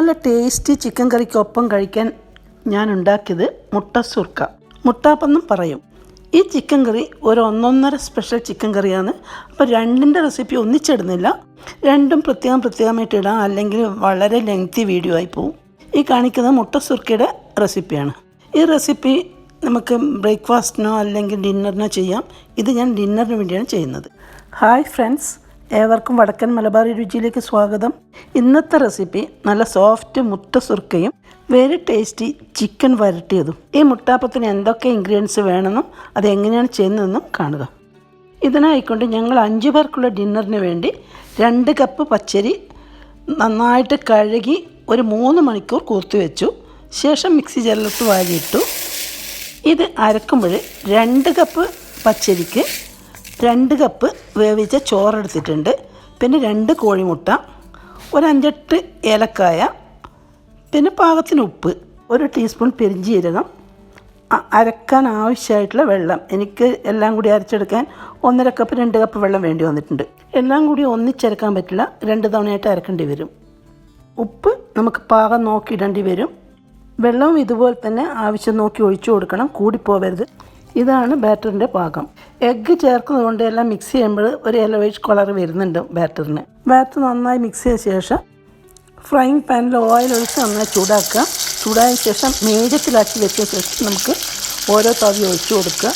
നല്ല tasty chicken കറിക്കൊപ്പം കഴിക്കാൻ ഞാൻ ഉണ്ടാക്കിയത് മുട്ട സുർക്ക. മുട്ടാപ്പെന്നും പറയും. ഈ ചിക്കൻ കറി ഒരു ഒന്നൊന്നര സ്പെഷ്യൽ ചിക്കൻ കറിയാണ്. അപ്പോൾ രണ്ടിന്റെ റെസിപ്പി ഒന്നിച്ചിടുന്നില്ല. രണ്ടും പ്രത്യേകം പ്രത്യേകമായിട്ട് ഇടാം. അല്ലെങ്കിൽ വളരെ ലെങ്തി വീഡിയോ ആയി പോവും. ഈ കാണിക്കുന്നത് മുട്ട സുർക്കയുടെ റെസിപ്പിയാണ് ഈ റെസിപ്പി നമുക്ക് ബ്രേക്ക്ഫാസ്റ്റിനോ അല്ലെങ്കിൽ ഡിന്നറിനോ ചെയ്യാം. ഇത് ഞാൻ ഡിന്നറിന് വേണ്ടിയാണ് ചെയ്യുന്നത്. ഹായ് ഫ്രണ്ട്സ് ഏവർക്കും വടക്കൻ മലബാർ രുചിയിലേക്ക് സ്വാഗതം. ഇന്നത്തെ റെസിപ്പി നല്ല സോഫ്റ്റ് മുട്ട സുർക്കയും വെരി ടേസ്റ്റി ചിക്കൻ വരട്ടിയതും. ഈ മുട്ടാപ്പത്തിന് എന്തൊക്കെ ഇൻഗ്രീഡിയൻസ് വേണമെന്നും അത് എങ്ങനെയാണ് ചെയ്യുന്നതെന്നും കാണുക. ഇതിനായിക്കൊണ്ട് ഞങ്ങൾ അഞ്ച് പേർക്കുള്ള ഡിന്നറിന് വേണ്ടി രണ്ട് കപ്പ് പച്ചരി നന്നായിട്ട് കഴുകി ഒരു മൂന്ന് മണിക്കൂർ കൂർത്തി വെച്ചു. ശേഷം മിക്സി ജലത്ത് വാരിയിട്ടു. ഇത് അരക്കുമ്പോൾ രണ്ട് കപ്പ് പച്ചരിക്ക് രണ്ട് കപ്പ് വേവിച്ച ചോറെടുത്തിട്ടുണ്ട് പിന്നെ രണ്ട് കോഴിമുട്ട ഒരു അഞ്ചെട്ട് ഏലക്കായ പിന്നെ പാകത്തിന് ഉപ്പ് ഒരു ടീസ്പൂൺ പെരിഞ്ചീരകം അരക്കാൻ ആവശ്യമായിട്ടുള്ള വെള്ളം. എനിക്ക് എല്ലാം കൂടി അരച്ചെടുക്കാൻ ഒന്നര കപ്പ് രണ്ട് കപ്പ് വെള്ളം വേണ്ടി വന്നിട്ടുണ്ട്. എല്ലാം കൂടി ഒന്നിച്ചരക്കാൻ പറ്റില്ല. രണ്ട് തവണയായിട്ട് അരക്കേണ്ടി വരും. ഉപ്പ് നമുക്ക് പാകം നോക്കി ഇടേണ്ടി വരും. വെള്ളവും ഇതുപോലെ തന്നെ ആവശ്യം നോക്കി ഒഴിച്ചു കൊടുക്കണം. കൂടിപ്പോവരുത്. ഇതാണ് ബാറ്ററിന്റെ പാകം. എഗ്ഗ് ചേർക്കുന്നത് കൊണ്ട് എല്ലാം മിക്സ് ചെയ്യുമ്പോൾ ഒരു യെലോയിഷ് കളർ വരുന്നുണ്ട് ബാറ്ററിന്. ബാറ്റർ നന്നായി മിക്സ് ചെയ്ത ശേഷം ഫ്രൈങ് പാനിൽ ഓയിൽ ഒഴിച്ച് നന്നായി ചൂടാക്കുക. ചൂടായ ശേഷം മീഡിയത്തിലാക്കി വെച്ച ശേഷം നമുക്ക് ഓരോ തവി ഒഴിച്ചു കൊടുക്കുക.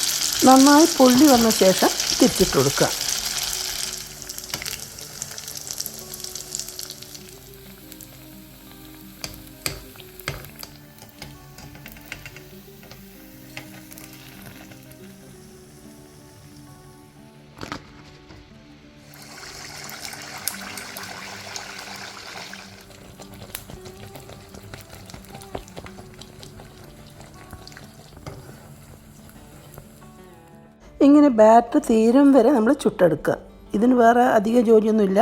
നന്നായി പൊള്ളി വന്ന ശേഷം തിരിച്ചിട്ട് കൊടുക്കുക. ഇങ്ങനെ ബാറ്റർ തീരും വരെ നമ്മൾ ചുട്ടെടുക്കുക. ഇതിന് വേറെ അധിക ജോലിയൊന്നുമില്ല.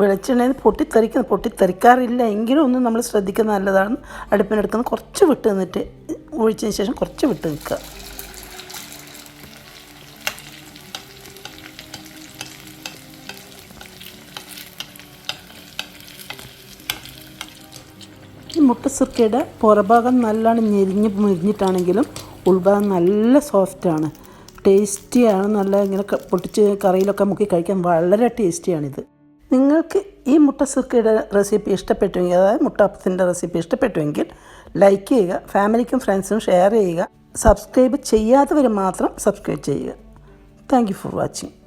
വെളിച്ചെണ്ണയിൽ പൊട്ടിത്തെറിക്കുന്ന പൊട്ടിത്തെറിക്കാറില്ല. എങ്കിലും ഒന്ന് നമ്മൾ ശ്രദ്ധിക്കുന്നത് നല്ലതാണ് അടുപ്പിനെടുക്കുന്ന കുറച്ച് വിട്ട് നിന്നിട്ട് ഒഴിച്ചതിന് ശേഷം കുറച്ച് വിട്ട് നിൽക്കുക. ഈ മുട്ട സുർക്കയുടെ പുറഭാഗം നല്ലോണം ഞെരിഞ്ഞ് മെരിഞ്ഞിട്ടാണെങ്കിലും ഉൾഭാഗം നല്ല സോഫ്റ്റാണ് ടേസ്റ്റിയാണ്. നല്ല ഇങ്ങനെ പൊട്ടിച്ച് കറിയിലൊക്കെ മുക്കി കഴിക്കാൻ വളരെ ടേസ്റ്റിയാണിത്. നിങ്ങൾക്ക് ഈ മുട്ട സുർക്കയുടെ റെസിപ്പി ഇഷ്ടപ്പെട്ടുവെങ്കിൽ അതായത് മുട്ടാപ്പത്തിന്റെ റെസിപ്പി ഇഷ്ടപ്പെട്ടുവെങ്കിൽ ലൈക്ക് ചെയ്യുക ഫാമിലിക്കും ഫ്രണ്ട്സിനും ഷെയർ ചെയ്യുക സബ്സ്ക്രൈബ് ചെയ്യാത്തവർ മാത്രം സബ്സ്ക്രൈബ് ചെയ്യുക. Thank for watching.